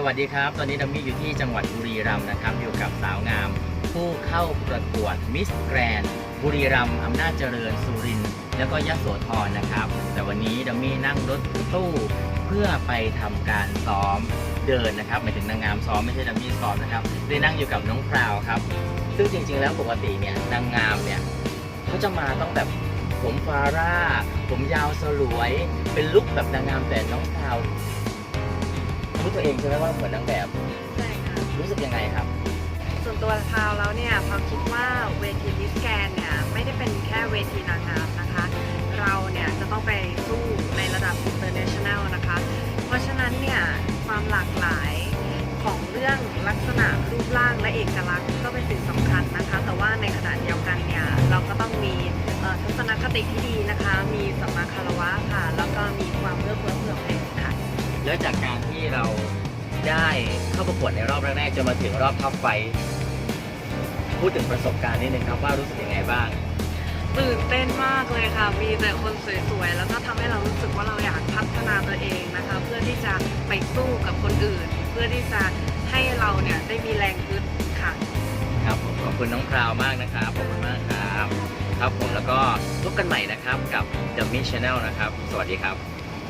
สวัสดีครับ ตอนนี้ดัมมี่อยู่ที่จังหวัดบุรีรัมย์นะครับ อยู่กับสาวงาม ผู้เข้าประกวดมิสแกรนบุรีรัมย์อำนาจเจริญสุรินทร์แล้วก็ยโสธรนะครับ แต่วันนี้ดัมมี่นั่งรถตู้เพื่อไปทำการซ้อมเดินนะครับหมายถึงนางงามซ้อมไม่ใช่ดัมมี่ซ้อมนะครับได้นั่งอยู่กับน้องพราวครับ ซึ่งจริง ๆ แล้วปกติเนี่ยนางงามเนี่ยเขาจะมาต้องแบบผมฟาร่า ผมยาวสลวย เป็นลุคแบบนางงามแต่น้องพราว รู้ตัวเองใช่ไหมว่าเหมือนนางแบบใช่ค่ะ รู้สึกยังไงครับ ส่วนตัวพาวแล้วเนี่ยพาวคิดว่าเวทีมิสแกนเนี่ยไม่ได้เป็นแค่เวทีนางงามนะคะ เราเนี่ยจะต้องไปสู้ในระดับ international นะคะ เพราะฉะนั้นเนี่ยความหลากหลายของเรื่องลักษณะรูปร่างและเอกลักษณ์ก็เป็นสิ่งสำคัญนะคะ แต่ว่าในขณะเดียวกันเนี่ยเราก็ต้องมีเอ่อทัศนคติที่ดีนะคะ มีสัมมาคารวะค่ะ แล้วก็มีความเลือก แล้วจากการที่เราได้เข้าประกวดในรอบแรกๆจนมาถึงรอบท็อปไฟว์พูดถึงประสบการณ์นิดนึงครับว่ารู้สึกยังไงบ้าง ตื่นเต้นมากเลยค่ะ มีแต่คนสวยๆ แล้วก็ทำให้เรารู้สึกว่าเราอยากพัฒนาตัวเองนะคะ เพื่อที่จะไปสู้กับคนอื่น เพื่อที่จะให้เราเนี่ยได้มีแรงฮึดค่ะ ครับผมขอบคุณน้องพราวมากนะครับขอบคุณมากครับ ครับผมแล้วก็พบกันใหม่นะครับกับ The m i Channel นะครับ สวัสดีครับ